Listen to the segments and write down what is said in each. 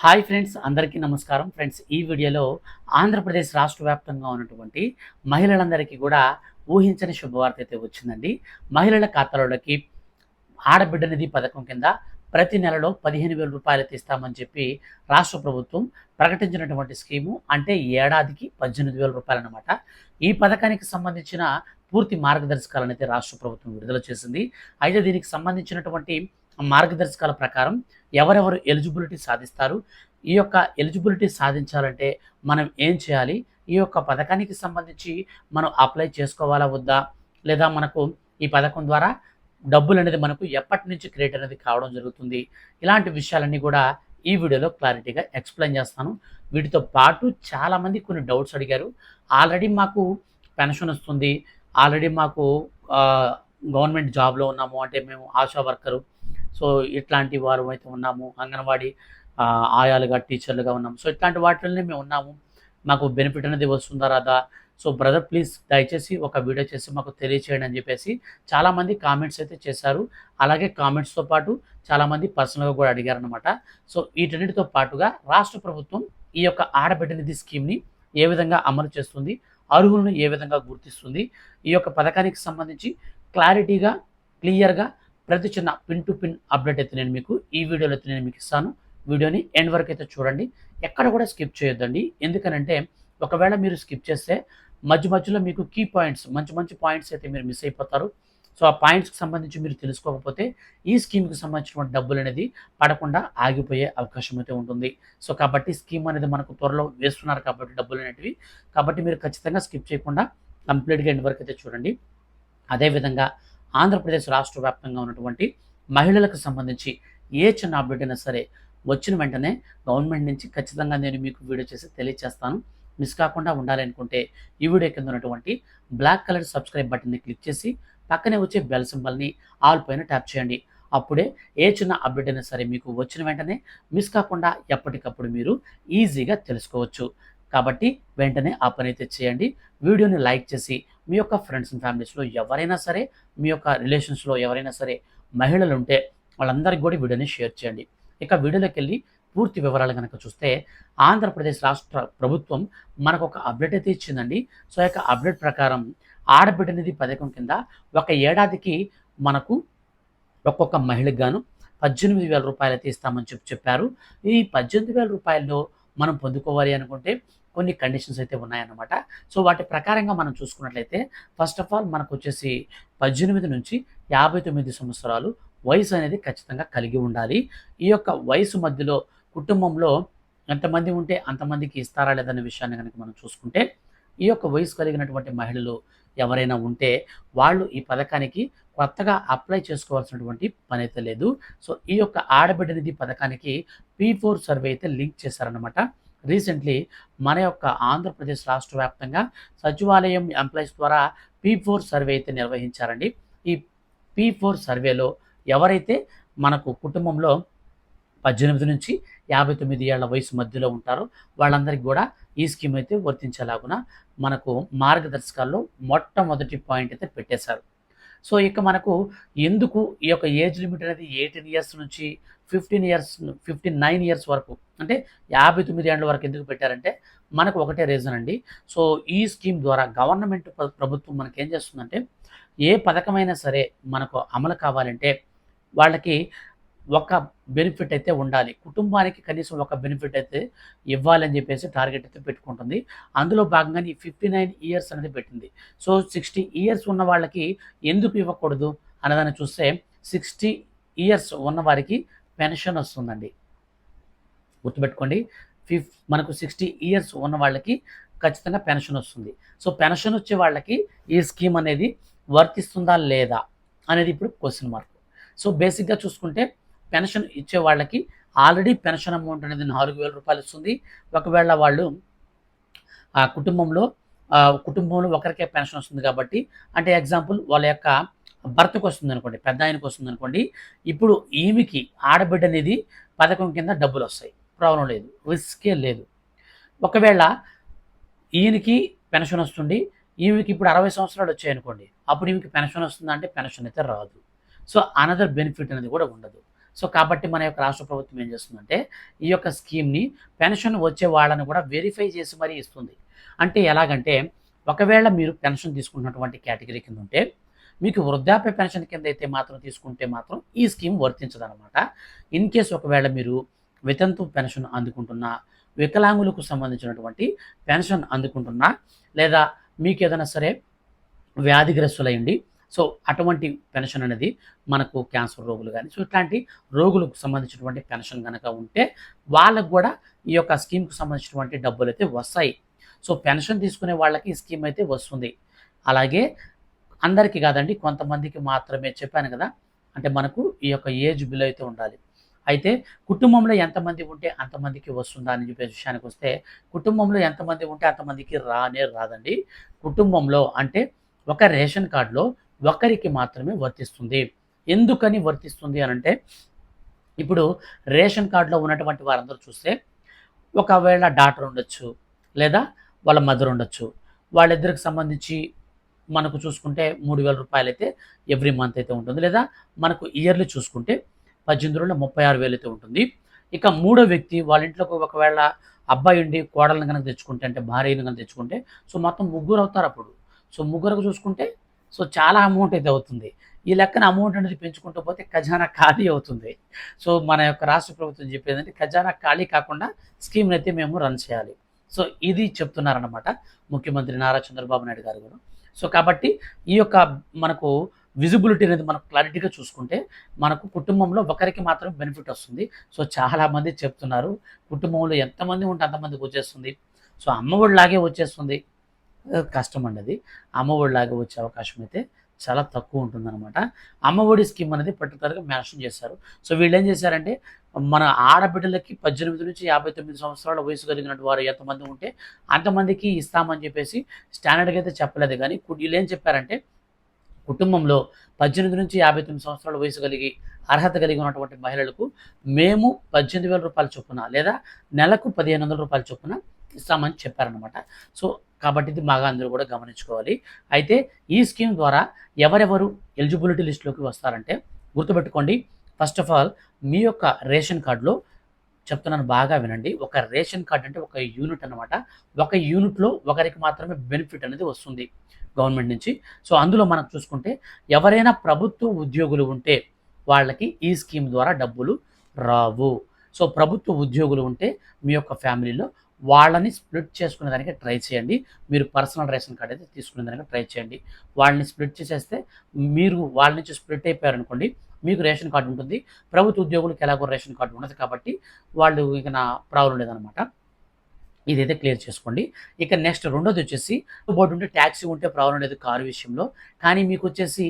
Hi friends అందరికీ నమస్కారం. Friends ఈ వీడియోలో ఆంధ్రప్రదేశ్ రాష్ట్ర వ్యాప్తంగా ఉన్నటువంటి మహిళలందరికీ కూడా ఊహించని శుభవార్త అయితే వచ్చిందండి. మహిళల ఖాతాలోకి ఆడబిడ్డ నిధి పథకం కింద ప్రతి నెలలో పదిహేను వేల రూపాయలు తీస్తామని చెప్పి రాష్ట్ర ప్రభుత్వం ప్రకటించినటువంటి స్కీము అంటే ఏడాదికి పద్దెనిమిది వేల రూపాయలు అనమాట ఈ పథకానికి సంబంధించిన పూర్తి మార్గదర్శకాలను అయితే రాష్ట్ర ప్రభుత్వం విడుదల చేసింది. అయితే దీనికి సంబంధించినటువంటి మార్గదర్శకాల ప్రకారం ఎవరెవరు ఎలిజిబిలిటీ సాధిస్తారు ఈ యొక్క ఎలిజిబిలిటీ సాధించాలంటే మనం ఏం చేయాలి ఈ యొక్క పథకానికి సంబంధించి మనం అప్లై చేసుకోవాలా వద్దా? లేదా మనకు ఈ పథకం ద్వారా డబ్బులు అనేది మనకు ఎప్పటి నుంచి క్రియేట్ అనేది కావడం జరుగుతుంది? ఇలాంటి విషయాలన్నీ కూడా ఈ వీడియోలో క్లారిటీగా ఎక్స్ప్లెయిన్ చేస్తాను. వీటితో పాటు చాలామంది కొన్ని డౌట్స్ అడిగారు. ఆల్రెడీ మాకు పెన్షన్ వస్తుంది. ఆల్రెడీ మాకు గవర్నమెంట్ జాబ్లో ఉన్నాము అంటే మేము ఆశా వర్కరు. సో ఇట్లాంటి వారు అయితే ఉన్నాము. అంగన్వాడీ ఆయాలుగా టీచర్లుగా ఉన్నాము. సో ఇట్లాంటి వాటిలోనే మేము ఉన్నాము. మాకు బెనిఫిట్ అనేది వస్తుందా రాదా? సో బ్రదర్ ప్లీజ్ దయచేసి ఒక వీడియో చేసి మాకు తెలియచేయండి అని చెప్పేసి చాలామంది కామెంట్స్ అయితే చేశారు. అలాగే కామెంట్స్తో పాటు చాలామంది పర్సనల్గా కూడా అడిగారనమాట సో వీటన్నిటితో పాటుగా రాష్ట్ర ప్రభుత్వం ఈ యొక్క ఆడబిడ్డ నిధి స్కీమ్ని ఏ విధంగా అమలు చేస్తుంది అర్హులను ఏ విధంగా గుర్తిస్తుంది ఈ యొక్క పథకానికి సంబంధించి క్లారిటీగా క్లియర్గా ప్రతి చిన్న పిన్ టు పిన్ అప్డేట్ అయితే నేను మీకు ఈ వీడియోలో అయితే నేను మీకు ఇస్తాను. వీడియోని ఎండ్ వరకు అయితే చూడండి. ఎక్కడ కూడా స్కిప్ చేయొద్దండి. ఎందుకనంటే ఒకవేళ మీరు స్కిప్ చేస్తే మధ్య మధ్యలో మీకు కీ పాయింట్స్ మంచి మంచి పాయింట్స్ అయితే మీరు మిస్ అయిపోతారు. సో ఆ పాయింట్స్కి సంబంధించి మీరు తెలుసుకోకపోతే ఈ స్కీమ్కి సంబంధించినటువంటి డబ్బులు అనేది పడకుండా ఆగిపోయే అవకాశం అయితే ఉంటుంది. సో కాబట్టి స్కీమ్ అనేది మనకు త్వరలో వేస్తున్నారు కాబట్టి డబ్బులు అనేటివి. కాబట్టి మీరు ఖచ్చితంగా స్కిప్ చేయకుండా కంప్లీట్గా ఎండ్ వరకు అయితే చూడండి. అదేవిధంగా ఆంధ్రప్రదేశ్ రాష్ట్ర వ్యాప్తంగా ఉన్నటువంటి మహిళలకు సంబంధించి ఏ చిన్న అప్డేట్ అయినా సరే వచ్చిన వెంటనే గవర్నమెంట్ నుంచి ఖచ్చితంగా నేను మీకు వీడియో చేసి తెలియజేస్తాను మిస్ కాకుండా ఉండాలనుకుంటే ఈ వీడియో కింద ఉన్నటువంటి బ్లాక్ కలర్ సబ్స్క్రైబ్ బటన్ని క్లిక్ చేసి పక్కనే వచ్చే బెల్ సింబల్ని ఆల్ పైన ట్యాప్ చేయండి. అప్పుడే ఏ చిన్న అప్డేట్ అయినా సరే మీకు వచ్చిన వెంటనే మిస్ కాకుండా ఎప్పటికప్పుడు మీరు ఈజీగా తెలుసుకోవచ్చు. కాబట్టి వెంటనే ఆ పని అయితే చేయండి. వీడియోని లైక్ చేసి మీ యొక్క ఫ్రెండ్స్ అండ్ ఫ్యామిలీస్లో ఎవరైనా సరే మీ యొక్క రిలేషన్స్లో ఎవరైనా సరే మహిళలు ఉంటే వాళ్ళందరికీ కూడా వీడియోని షేర్ చేయండి. ఇక వీడియోలోకి వెళ్ళి పూర్తి వివరాలు కనుక చూస్తే ఆంధ్రప్రదేశ్ రాష్ట్ర ప్రభుత్వం మనకు ఒక అప్డేట్ అయితే ఇచ్చిందండి. సో యొక్క అప్డేట్ ప్రకారం ఆడబిడ్డ నిధి పథకం కింద ఒక ఏడాదికి మనకు ఒక్కొక్క మహిళకు గాను పద్దెనిమిది వేల రూపాయలు అయితే ఇస్తామని చెప్పి చెప్పారు. ఈ పద్దెనిమిది వేల రూపాయల్లో మనం పొందుకోవాలి అనుకుంటే కొన్ని కండిషన్స్ అయితే ఉన్నాయన్నమాట. సో వాటి ప్రకారంగా మనం చూసుకున్నట్లయితే ఫస్ట్ ఆఫ్ ఆల్ మనకు వచ్చేసి పద్దెనిమిది నుంచి యాభై తొమ్మిది సంవత్సరాలు వయసు అనేది ఖచ్చితంగా కలిగి ఉండాలి. ఈ యొక్క వయసు మధ్యలో కుటుంబంలో ఎంతమంది ఉంటే అంతమందికి ఇస్తారా లేదనే విషయాన్ని కనుక మనం చూసుకుంటే ఈ యొక్క వయసు కలిగినటువంటి మహిళలు ఎవరైనా ఉంటే వాళ్ళు ఈ పథకానికి కొత్తగా అప్లై చేసుకోవాల్సినటువంటి పని అయితే లేదు. సో ఈ యొక్క ఆడబిడ్డ నిధి పథకానికి పీ ఫోర్ సర్వే అయితే లింక్ చేశారనమాట రీసెంట్లీ మన యొక్క ఆంధ్రప్రదేశ్ రాష్ట్ర వ్యాప్తంగా సచివాలయం ఎంప్లాయీస్ ద్వారా పీ ఫోర్ సర్వే అయితే నిర్వహించారండి. ఈ పీ ఫోర్ సర్వేలో ఎవరైతే మనకు కుటుంబంలో పద్దెనిమిది నుంచి యాభై తొమ్మిది ఏళ్ళ వయసు మధ్యలో ఉంటారో వాళ్ళందరికీ కూడా ఈ స్కీమ్ అయితే వర్తించేలాగున మనకు మార్గదర్శకాల్లో మొట్టమొదటి పాయింట్ అయితే పెట్టేశారు. సో ఇక మనకు ఎందుకు ఈ యొక్క ఏజ్ లిమిట్ అనేది ఎయిటీన్ ఇయర్స్ నుంచి fifteen years fifteen nine years వరకు అంటే యాభై తొమ్మిది ఏళ్ళ వరకు ఎందుకు పెట్టారంటే మనకు ఒకటే రీజన్ అండి. సో ఈ స్కీమ్ ద్వారా గవర్నమెంట్ ప్రభుత్వం మనకి ఏం చేస్తుందంటే ఏ పథకమైనా సరే మనకు అమలు కావాలంటే వాళ్ళకి ఒక బెనిఫిట్ అయితే ఉండాలి. కుటుంబానికి కనీసం ఒక బెనిఫిట్ అయితే ఇవ్వాలని చెప్పేసి టార్గెట్ అయితే పెట్టుకుంటుంది. అందులో భాగంగానే ఈ ఫిఫ్టీ నైన్ ఇయర్స్ అనేది పెట్టింది. సో సిక్స్టీ ఇయర్స్ ఉన్న వాళ్ళకి ఎందుకు ఇవ్వకూడదు అన్నదాన్ని చూస్తే సిక్స్టీ ఇయర్స్ ఉన్న వారికి పెన్షన్ వస్తుందండి. గుర్తుపెట్టుకోండి ఫిఫ్ మనకు సిక్స్టీ ఇయర్స్ ఉన్న వాళ్ళకి ఖచ్చితంగా పెన్షన్ వస్తుంది. సో పెన్షన్ వచ్చే వాళ్ళకి ఈ స్కీమ్ అనేది వర్తిస్తుందా లేదా అనేది ఇప్పుడు క్వశ్చన్ మార్క్ సో బేసిక్గా చూసుకుంటే పెన్షన్ ఇచ్చే వాళ్ళకి ఆల్రెడీ పెన్షన్ అమౌంట్ అనేది నాలుగు వేల రూపాయలు వస్తుంది ఒకవేళ వాళ్ళు ఆ కుటుంబంలో కుటుంబంలో ఒకరికే పెన్షన్ వస్తుంది కాబట్టి అంటే ఎగ్జాంపుల్ వాళ్ళ యొక్క భర్తకు వస్తుంది అనుకోండి పెద్ద ఆయనకు వస్తుంది అనుకోండి ఇప్పుడు ఈమెకి ఆడబిడ్డ అనేది పథకం కింద డబ్బులు వస్తాయి. ప్రాబ్లం లేదు రిస్కే లేదు. ఒకవేళ ఈయనకి పెన్షన్ వస్తుంది ఈమెకి ఇప్పుడు అరవై సంవత్సరాలు వచ్చాయి అనుకోండి అప్పుడు ఈమెకి పెన్షన్ వస్తుందంటే పెన్షన్ అయితే రాదు. సో అనదర్ బెనిఫిట్ అనేది కూడా ఉండదు. సో కాబట్టి మన యొక్క రాష్ట్ర ప్రభుత్వం ఏం చేస్తుందంటే ఈ యొక్క స్కీమ్ని పెన్షన్ వచ్చే వాళ్ళని కూడా వెరిఫై చేసి మరీ ఇస్తుంది. అంటే ఎలాగంటే ఒకవేళ మీరు పెన్షన్ తీసుకున్నటువంటి కేటగిరీ కింద ఉంటే మీకు వృద్ధాప్య పెన్షన్ కింద అయితే మాత్రం తీసుకుంటే మాత్రం ఈ స్కీమ్ వర్తించదనమాట ఇన్ కేసు ఒకవేళ మీరు వితంతు పెన్షన్ అందుకుంటున్నా వికలాంగులకు సంబంధించినటువంటి పెన్షన్ అందుకుంటున్నా లేదా మీకు ఏదైనా సరే వ్యాధిగ్రస్తులయ్యండి సో అటువంటి పెన్షన్ అనేది మనకు క్యాన్సర్ రోగులు కానీ సో ఇట్లాంటి రోగులకు సంబంధించినటువంటి పెన్షన్ కనుక ఉంటే వాళ్ళకు కూడా ఈ యొక్క స్కీమ్కు సంబంధించినటువంటి డబ్బులు అయితే వస్తాయి. సో పెన్షన్ తీసుకునే వాళ్ళకి ఈ స్కీమ్ అయితే వస్తుంది. అలాగే అందరికీ కాదండి కొంతమందికి మాత్రమే చెప్పాను కదా అంటే మనకు ఈ యొక్క ఏజ్ బిల్ అయితే ఉండాలి. అయితే కుటుంబంలో ఎంతమంది ఉంటే అంతమందికి వస్తుందా అని చెప్పే విషయానికి వస్తే కుటుంబంలో ఎంతమంది ఉంటే అంతమందికి రానే రాదండి. కుటుంబంలో అంటే ఒక రేషన్ కార్డులో ఒకరికి మాత్రమే వర్తిస్తుంది. ఎందుకని వర్తిస్తుంది అని అంటే ఇప్పుడు రేషన్ కార్డులో ఉన్నటువంటి వారందరూ చూస్తే ఒకవేళ డాక్టర్ ఉండొచ్చు లేదా వాళ్ళ మదర్ ఉండొచ్చు. వాళ్ళిద్దరికి సంబంధించి మనకు చూసుకుంటే మూడు వేల రూపాయలు అయితే ఎవ్రీ మంత్ అయితే ఉంటుంది. లేదా మనకు ఇయర్లీ చూసుకుంటే పద్దెనిమిది రోజుల ముప్పై ఆరు వేలు అయితే ఉంటుంది. ఇక మూడో వ్యక్తి వాళ్ళ ఇంట్లోకి ఒకవేళ అబ్బాయి ఉండి కోడలను కనుక తెచ్చుకుంటే అంటే భార్యను కనుక తెచ్చుకుంటే సో మొత్తం ముగ్గురు అవుతారు అప్పుడు. సో ముగ్గురకు చూసుకుంటే సో చాలా అమౌంట్ అయితే అవుతుంది. ఈ లెక్కన అమౌంట్ అనేది పెంచుకుంటూ పోతే ఖజానా ఖాళీ అవుతుంది. సో మన యొక్క రాష్ట్ర ప్రభుత్వం చెప్పేది అంటే ఖజానా ఖాళీ కాకుండా స్కీమ్ని అయితే మేము రన్ చేయాలి. సో ఇది చెప్తున్నారనమాట ముఖ్యమంత్రి నారా చంద్రబాబు నాయుడు గారు కూడా. సో కాబట్టి ఈ యొక్క మనకు విజిబిలిటీ అనేది మనం క్లారిటీగా చూసుకుంటే మనకు కుటుంబంలో ఒకరికి మాత్రం బెనిఫిట్ వస్తుంది. సో చాలామంది చెప్తున్నారు కుటుంబంలో ఎంతమంది ఉంటే అంతమందికి వచ్చేస్తుంది. సో అమ్మఒడిలాగే వచ్చేస్తుంది. కష్టం అండి అది అమ్మఒడిలాగా వచ్చే అవకాశం అయితే చాలా తక్కువ ఉంటుందన్నమాట. అమ్మఒడి స్కీమ్ అనేది పర్టికులర్గా మెన్షన్ చేశారు. సో వీళ్ళు ఏం చేశారంటే మన ఆడబిడ్డలకి పద్దెనిమిది నుంచి యాభై తొమ్మిది సంవత్సరాల వయసు కలిగినట్టు వారు ఎంతమంది ఉంటే అంతమందికి ఇస్తామని చెప్పేసి స్టాండర్డ్గా అయితే చెప్పలేదు. కానీ వీళ్ళు ఏం చెప్పారంటే కుటుంబంలో పద్దెనిమిది నుంచి యాభై తొమ్మిది సంవత్సరాల వయసు కలిగి అర్హత కలిగి ఉన్నటువంటి మహిళలకు మేము పద్దెనిమిది వేల రూపాయల చొప్పున లేదా నెలకు పదిహేను వందల రూపాయల చొప్పున ఇస్తామని చెప్పారనమాట సో కాబట్టి ఇది బాగా అందరూ కూడా గమనించుకోవాలి. అయితే ఈ స్కీమ్ ద్వారా ఎవరెవరు ఎలిజిబిలిటీ లిస్టులోకి వస్తారంటే గుర్తుపెట్టుకోండి. ఫస్ట్ ఆఫ్ ఆల్ మీ యొక్క రేషన్ కార్డులో చెప్తున్నాను బాగా వినండి. ఒక రేషన్ కార్డ్ అంటే ఒక యూనిట్ అనమాట ఒక యూనిట్లో ఒకరికి మాత్రమే బెనిఫిట్ అనేది వస్తుంది గవర్నమెంట్ నుంచి. సో అందులో మనం చూసుకుంటే ఎవరైనా ప్రభుత్వ ఉద్యోగులు ఉంటే వాళ్ళకి ఈ స్కీమ్ ద్వారా డబ్బులు రావు. సో ప్రభుత్వ ఉద్యోగులు ఉంటే మీ యొక్క ఫ్యామిలీలో వాళ్ళని స్ప్లిట్ చేసుకునే దానికి ట్రై చేయండి. మీరు పర్సనల్ రేషన్ కార్డ్ అయితే తీసుకునే దానికి ట్రై చేయండి. వాళ్ళని స్ప్లిట్ చేసేస్తే మీరు వాళ్ళ నుంచి స్ప్లిట్ అయిపోయారు అనుకోండి మీకు రేషన్ కార్డు ఉంటుంది. ప్రభుత్వ ఉద్యోగులకు ఎలాగో రేషన్ కార్డు ఉండదు కాబట్టి వాళ్ళు ఇక నా ప్రాబ్లం లేదనమాట. ఇదైతే క్లియర్ చేసుకోండి. ఇక నెక్స్ట్ రెండోది వచ్చేసి బోర్డు ఉంటే ట్యాక్సీ ఉంటే ప్రాబ్లం లేదు కారు విషయంలో. కానీ మీకు వచ్చేసి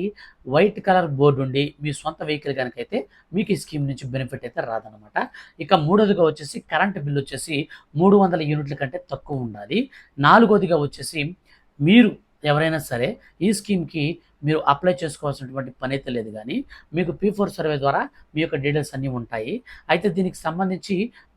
వైట్ కలర్ బోర్డు ఉండి మీ సొంత వెహికల్ కనుకైతే మీకు ఈ స్కీమ్ నుంచి బెనిఫిట్ అయితే రాదనమాట ఇక మూడోదిగా వచ్చేసి కరెంట్ బిల్ వచ్చేసి మూడు వందల యూనిట్ల కంటే తక్కువ ఉండాలి. నాలుగోదిగా వచ్చేసి మీరు ఎవరైనా సరే ఈ స్కీమ్కి మీరు అప్లై చేసుకోవాల్సినటువంటి పని అయితే లేదు కానీ మీకు పీ ఫోర్ సర్వే ద్వారా మీ యొక్క డీటెయిల్స్ అన్నీ ఉంటాయి. అయితే దీనికి సంబంధించి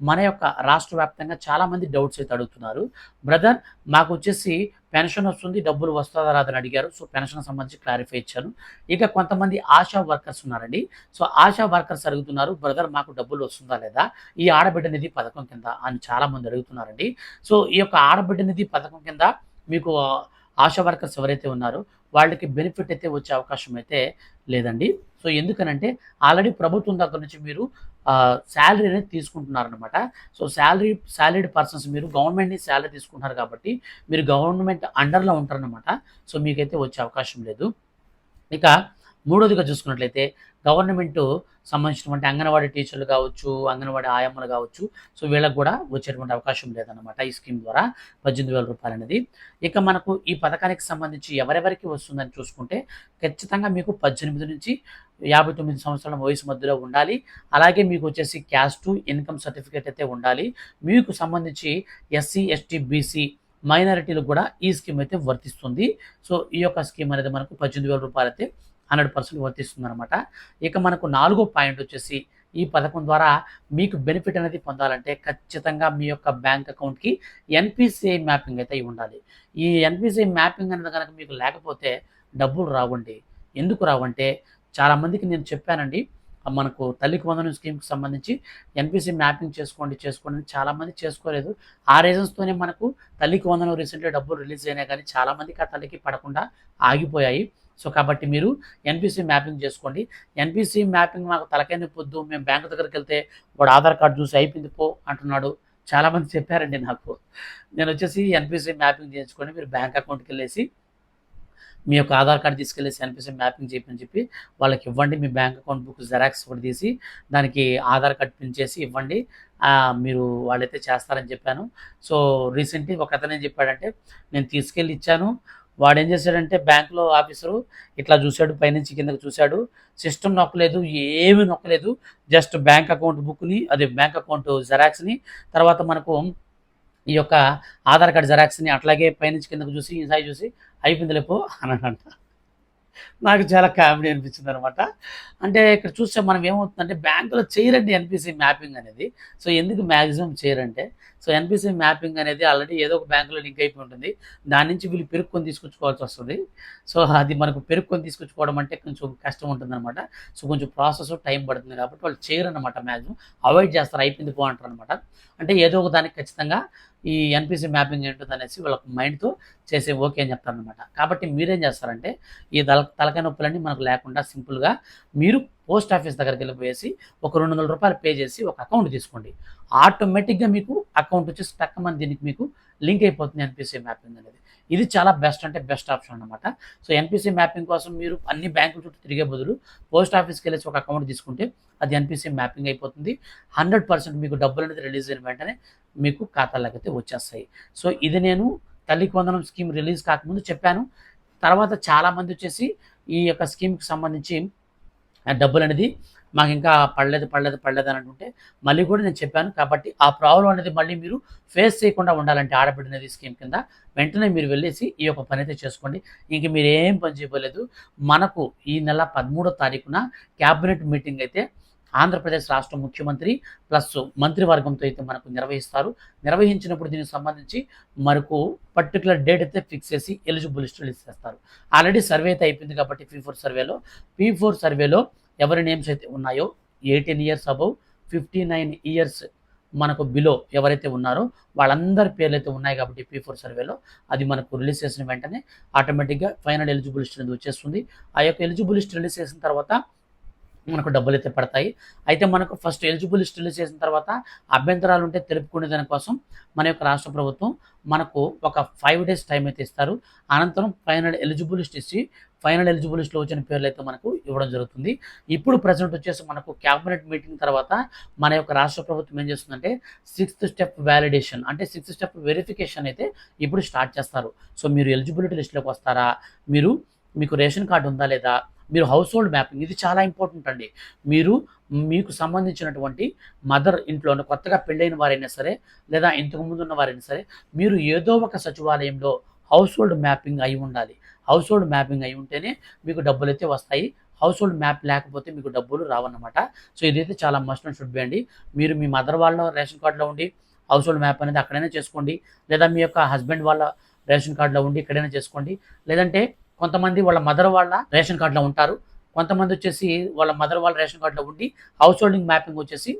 మన యొక్క రాష్ట్ర వ్యాప్తంగా చాలామంది డౌట్స్ అయితే అడుగుతున్నారు. బ్రదర్ మాకు వచ్చేసి పెన్షన్ వస్తుంది డబ్బులు వస్తుందా రాదని అడిగారు. సో పెన్షన్ సంబంధించి క్లారిఫై ఇచ్చాను. ఇక కొంతమంది ఆశా వర్కర్స్ ఉన్నారండి. సో ఆశా వర్కర్స్ అడుగుతున్నారు బ్రదర్ మాకు డబ్బులు వస్తుందా లేదా? ఈ ఆడబిడ్డ నిధి పథకం కింద అని చాలామంది అడుగుతున్నారండి. సో ఈ యొక్క ఆడబిడ్డ నిధి పథకం కింద మీకు ఆశా వర్కర్స్ ఎవరైతే ఉన్నారో వాళ్ళకి బెనిఫిట్ అయితే వచ్చే అవకాశం అయితే లేదండి. సో ఎందుకనంటే ఆల్రెడీ ప్రభుత్వం దగ్గర నుంచి మీరు శాలరీ అనేది తీసుకుంటున్నారనమాట సో శాలరీ శాలరీడ్ పర్సన్స్ మీరు గవర్నమెంట్ని శాలరీ తీసుకుంటున్నారు కాబట్టి మీరు గవర్నమెంట్ అండర్లో ఉంటారనమాట సో మీకైతే వచ్చే అవకాశం లేదు. ఇక మూడోదిగా చూసుకున్నట్లయితే గవర్నమెంట్ సంబంధించినటువంటి అంగన్వాడీ టీచర్లు కావచ్చు అంగన్వాడీ ఆయమ్మలు కావచ్చు సో వీళ్ళకి కూడా వచ్చేటువంటి అవకాశం లేదన్నమాట ఈ స్కీమ్ ద్వారా పద్దెనిమిది వేల రూపాయలు అనేది. ఇక మనకు ఈ పథకానికి సంబంధించి ఎవరెవరికి వస్తుందని చూసుకుంటే ఖచ్చితంగా మీకు పద్దెనిమిది నుంచి యాభై తొమ్మిది సంవత్సరాల వయసు మధ్యలో ఉండాలి. అలాగే మీకు వచ్చేసి క్యాస్ట్ ఇన్కమ్ సర్టిఫికేట్ అయితే ఉండాలి. మీకు సంబంధించి ఎస్సీ ఎస్టీ బీసీ మైనారిటీలకు కూడా ఈ స్కీమ్ అయితే వర్తిస్తుంది. సో ఈ యొక్క స్కీమ్ అనేది మనకు పద్దెనిమిది వేల రూపాయలు అయితే హండ్రెడ్ పర్సెంట్ వర్తిస్తుంది అనమాట ఇక మనకు నాలుగో పాయింట్ వచ్చేసి ఈ పథకం ద్వారా మీకు బెనిఫిట్ అనేది పొందాలంటే ఖచ్చితంగా మీ యొక్క బ్యాంక్ అకౌంట్కి ఎన్పిసిఐ మ్యాపింగ్ అయితే ఉండాలి. ఈ ఎన్పిసిఐ మ్యాపింగ్ అనేది కనుక మీకు లేకపోతే డబ్బులు రావండి. ఎందుకు రావంటే చాలామందికి నేను చెప్పానండి మనకు తల్లికి వందనం స్కీమ్కి సంబంధించి ఎన్పిసి మ్యాపింగ్ చేసుకోండి చేసుకోండి చాలామంది చేసుకోలేదు. ఆ రీజన్స్తోనే మనకు తల్లికి వందనం రీసెంట్గా డబ్బులు రిలీజ్ అయినాయి కానీ చాలామందికి ఆ తల్లికి పడకుండా ఆగిపోయాయి. సో కాబట్టి మీరు ఎన్పిసి మ్యాపింగ్ చేసుకోండి. ఎన్పిసి మ్యాపింగ్ మాకు తలకైన పొద్దు మేము బ్యాంకు దగ్గరికి వెళ్తే వాడు ఆధార్ కార్డు చూసి అయిపోయింది పో అంటున్నాడు. చాలామంది చెప్పారండి నాకు. నేను వచ్చేసి ఎన్పిసి మ్యాపింగ్ చేయించుకొని మీరు బ్యాంక్ అకౌంట్కి వెళ్ళేసి మీ యొక్క ఆధార్ కార్డు తీసుకెళ్ళేసి ఎన్పిసి మ్యాపింగ్ చేయమని చెప్పి వాళ్ళకి ఇవ్వండి. మీ బ్యాంక్ అకౌంట్ బుక్ జెరాక్స్ కూడా తీసి దానికి ఆధార్ కార్డ్ పిన్ చేసి ఇవ్వండి. మీరు వాళ్ళైతే చేస్తారని చెప్పాను. సో రీసెంట్లీ ఒక అతను ఏం చెప్పాడంటే నేను తీసుకెళ్ళి ఇచ్చాను. వాడు ఏం చేశాడంటే బ్యాంకులో ఆఫీసరు ఇట్లా చూశాడు పైనుంచి కిందకి చూశాడు. సిస్టమ్ నొక్కలేదు ఏమీ నొక్కలేదు. జస్ట్ బ్యాంక్ అకౌంట్ బుక్ని అదే బ్యాంక్ అకౌంట్ జెరాక్స్ని తర్వాత మనకు ఈ యొక్క ఆధార్ కార్డ్ జెరాక్స్ని అట్లాగే పైనుంచి కిందకు చూసి ఈసారి చూసి అయిపోయింది లేపో అని అంట నాకు చాలా కామెడీ అనిపించింది అనమాట అంటే ఇక్కడ చూస్తే మనం ఏమవుతుందంటే బ్యాంకులో చేయరండి ఎన్పిసి మ్యాపింగ్ అనేది. సో ఎందుకు మ్యాక్సిమం చేయరంటే సో ఎన్పిసి మ్యాపింగ్ అనేది ఆల్రెడీ ఏదో ఒక బ్యాంకులో లింక్ అయిపోయి ఉంటుంది. దాని నుంచి వీళ్ళు పెరుక్కొని తీసుకొచ్చుకోవాల్సి వస్తుంది. సో అది మనకు పెరుక్కొని తీసుకొచ్చుకోవడం అంటే కొంచెం కష్టం ఉంటుంది అనమాట సో కొంచెం ప్రాసెస్ టైం పడుతుంది కాబట్టి వాళ్ళు చేయరన్నమాట మ్యాక్సిమం. అవాయిడ్ చేస్తారు అయిపోయింది పోంటారు అనమాట అంటే ఏదో ఒక దానికి ఖచ్చితంగా ఈ ఎన్పిసి మ్యాపింగ్ ఏంటో అనేసి వాళ్ళ మైండ్తో చేసే ఓకే అని చెప్తారనమాట కాబట్టి మీరేం చేస్తారంటే ఈ తల తలకాయ నొప్పులన్నీ మనకు లేకుండా సింపుల్గా మీరు పోస్ట్ ఆఫీస్ దగ్గరికి వెళ్ళిపోయేసి ఒక రెండు వందల రూపాయలు పే చేసి ఒక అకౌంట్ తీసుకోండి. ఆటోమేటిక్గా మీకు అకౌంట్ వచ్చి వచ్చేసి టక్కమని దీనికి మీకు లింక్ అయిపోతుంది ఎన్పిసి మ్యాపింగ్ అనేది. ఇది చాలా బెస్ట్ అంటే బెస్ట్ ఆప్షన్ అనమాట సో ఎన్పిసి మ్యాపింగ్ కోసం మీరు అన్ని బ్యాంకుల చుట్టూ తిరిగే బదులు పోస్ట్ ఆఫీస్కి వెళ్ళేసి ఒక అకౌంట్ తీసుకుంటే అది ఎన్పిసి మ్యాపింగ్ అయిపోతుంది. హండ్రెడ్ పర్సెంట్ మీకు డబ్బులు అనేది రిలీజ్ అయిన వెంటనే మీకు ఖాతాలోకి అయితే వచ్చేస్తాయి. సో ఇది నేను తల్లికి వందనం స్కీమ్ రిలీజ్ కాకముందు చెప్పాను. తర్వాత చాలామంది వచ్చేసి ఈ యొక్క స్కీమ్కి సంబంధించి డబ్బులు అనేది మాకు ఇంకా పడలేదు పడలేదు పడలేదు అని అంటుంటే మళ్ళీ కూడా నేను చెప్పాను కాబట్టి ఆ ప్రాబ్లం అనేది మళ్ళీ మీరు ఫేస్ చేయకుండా ఉండాలంటే ఆడబిడ్డ అనేది స్కీమ్ కింద. వెంటనే మీరు వెళ్ళేసి ఈ యొక్క పని అయితే చేసుకోండి. ఇంక మీరు ఏం పని చేయలేదు మనకు ఈ నెల పదమూడో తారీఖున క్యాబినెట్ మీటింగ్ అయితే ఆంధ్రప్రదేశ్ రాష్ట్ర ముఖ్యమంత్రి ప్లస్ మంత్రివర్గంతో అయితే మనకు నిర్వహిస్తారు. నిర్వహించినప్పుడు దీనికి సంబంధించి మనకు పర్టికులర్ డేట్ అయితే ఫిక్స్ చేసి ఎలిజిబుల్ లిస్ట్ రిలీజ్ చేస్తారు ఆల్రెడీ సర్వే అయితే అయిపోయింది కాబట్టి పీ ఫోర్ సర్వేలో. పీ ఫోర్ సర్వేలో ఎవరి నేమ్స్ అయితే ఉన్నాయో eighteen years above fifty nine years మనకు బిలో ఎవరైతే ఉన్నారో వాళ్ళందరి పేర్లు అయితే ఉన్నాయి కాబట్టి పీ ఫోర్ సర్వేలో. అది మనకు రిలీజ్ చేసిన వెంటనే ఆటోమేటిక్గా ఫైనల్ ఎలిజిబుల్ లిస్ట్ అనేది వచ్చేస్తుంది. ఆ యొక్క ఎలిజిబుల్ లిస్ట్ రిలీజ్ చేసిన తర్వాత మనకు డబ్బులు అయితే పడతాయి. అయితే మనకు ఫస్ట్ ఎలిజిబుల్ లిస్ట్ రిలీజ్ చేసిన తర్వాత అభ్యంతరాలు ఉంటే తెలుపుకునే దానికోసం మన యొక్క రాష్ట్ర ప్రభుత్వం మనకు ఒక ఫైవ్ డేస్ టైం అయితే ఇస్తారు. అనంతరం ఫైనల్ ఎలిజిబుల్ లిస్ట్ ఇచ్చి ఫైనల్ ఎలిజిబుల్ లిస్ట్లో వచ్చిన పేర్లు అయితే మనకు ఇవ్వడం జరుగుతుంది. ఇప్పుడు ప్రజెంట్ వచ్చేసి మనకు క్యాబినెట్ మీటింగ్ తర్వాత మన యొక్క రాష్ట్ర ప్రభుత్వం ఏం చేస్తుందంటే సిక్స్త్ స్టెప్ వ్యాలిడేషన్ అంటే సిక్స్త్ స్టెప్ వెరిఫికేషన్ అయితే ఇప్పుడు స్టార్ట్ చేస్తారు. సో మీరు ఎలిజిబిలిటీ లిస్ట్లోకి వస్తారా? మీరు మీకు రేషన్ కార్డు ఉందా లేదా? మీరు హౌస్ హోల్డ్ మ్యాపింగ్ ఇది చాలా ఇంపార్టెంట్ అండి. మీరు మీకు సంబంధించినటువంటి మదర్ ఇంట్లో కొత్తగా పెళ్ళైన వారైనా సరే లేదా ఇంతకుముందు ఉన్న వారైనా సరే మీరు ఏదో ఒక సచివాలయంలో హౌస్ హోల్డ్ మ్యాపింగ్ అయి ఉండాలి. హౌస్ హోల్డ్ మ్యాపింగ్ అయి ఉంటేనే మీకు డబ్బులు అయితే వస్తాయి. హౌస్ హోల్డ్ మ్యాప్ లేకపోతే మీకు డబ్బులు రావన్నమాట. సో ఇదైతే చాలా మస్ట్ అండ్ షుడ్ బి అండి. మీరు మీ మదర్ వాళ్ళ రేషన్ కార్డులో ఉండి హౌస్ హోల్డ్ మ్యాప్ అనేది అక్కడైనా చేసుకోండి. లేదా మీ యొక్క హస్బెండ్ వాళ్ళ రేషన్ కార్డులో ఉండి ఇక్కడైనా చేసుకోండి. లేదంటే కొంతమంది వాళ్ళ మదర్ వాళ్ళ రేషన్ కార్డులో ఉంటారు. కొంతమంది వచ్చేసి వాళ్ళ మదర్ వాళ్ళ రేషన్ కార్డులో ఉండి హౌస్ హోల్డింగ్ మ్యాపింగ్ వచ్చేసి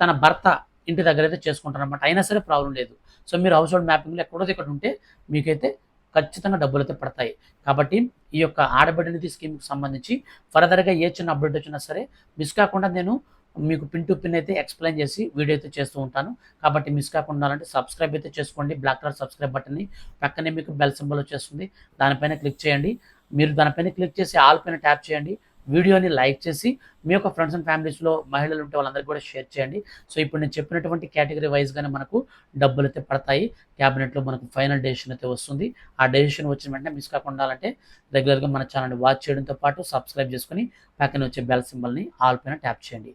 తన భర్త ఇంటి దగ్గర అయితే చేసుకుంటారు అనమాట అయినా సరే ప్రాబ్లం లేదు. సో మీరు హౌస్ హోల్డ్ మ్యాపింగ్లో ఎక్కడో ఇక్కడ ఉంటే మీకైతే ఖచ్చితంగా డబ్బులు అయితే పడతాయి. కాబట్టి ఈ యొక్క ఆడబిడ్డ నిధి స్కీమ్కి సంబంధించి ఫర్దర్గా ఏ చిన్న అప్డేట్ వచ్చినా సరే మిస్ కాకుండా నేను మీకు పిన్ టు పిన్ అయితే ఎక్స్ప్లెయిన్ చేసి వీడియో అయితే చేస్తూ ఉంటాను. కాబట్టి మిస్ కాకుండా ఉండాలంటే సబ్స్క్రైబ్ అయితే చేసుకోండి. బ్లాక్ కలర్ సబ్స్క్రైబ్ బటన్ని పక్కనే మీకు బెల్ సింబల్ వచ్చేస్తుంది. దానిపైన క్లిక్ చేయండి. మీరు దానిపైన క్లిక్ చేసి ఆల్ పైన ట్యాప్ చేయండి. వీడియోని లైక్ చేసి మీ యొక్క ఫ్రెండ్స్ అండ్ ఫ్యామిలీస్లో మహిళలు ఉంటే వాళ్ళందరికీ కూడా షేర్ చేయండి. సో ఇప్పుడు నేను చెప్పినటువంటి కేటగిరీ వైజ్గానే మనకు డబ్బులు అయితే పడతాయి. క్యాబినెట్లో మనకు ఫైనల్ డెసిషన్ అయితే వస్తుంది. ఆ డెసిషన్ వచ్చిన వెంటనే మిస్ కాకుండా ఉండాలంటే రెగ్యులర్గా మన ఛానల్ని వాచ్ చేయడంతో పాటు సబ్స్క్రైబ్ చేసుకుని పక్కన వచ్చే బెల్ సింబల్ని ఆల్ పైన ట్యాప్ చేయండి.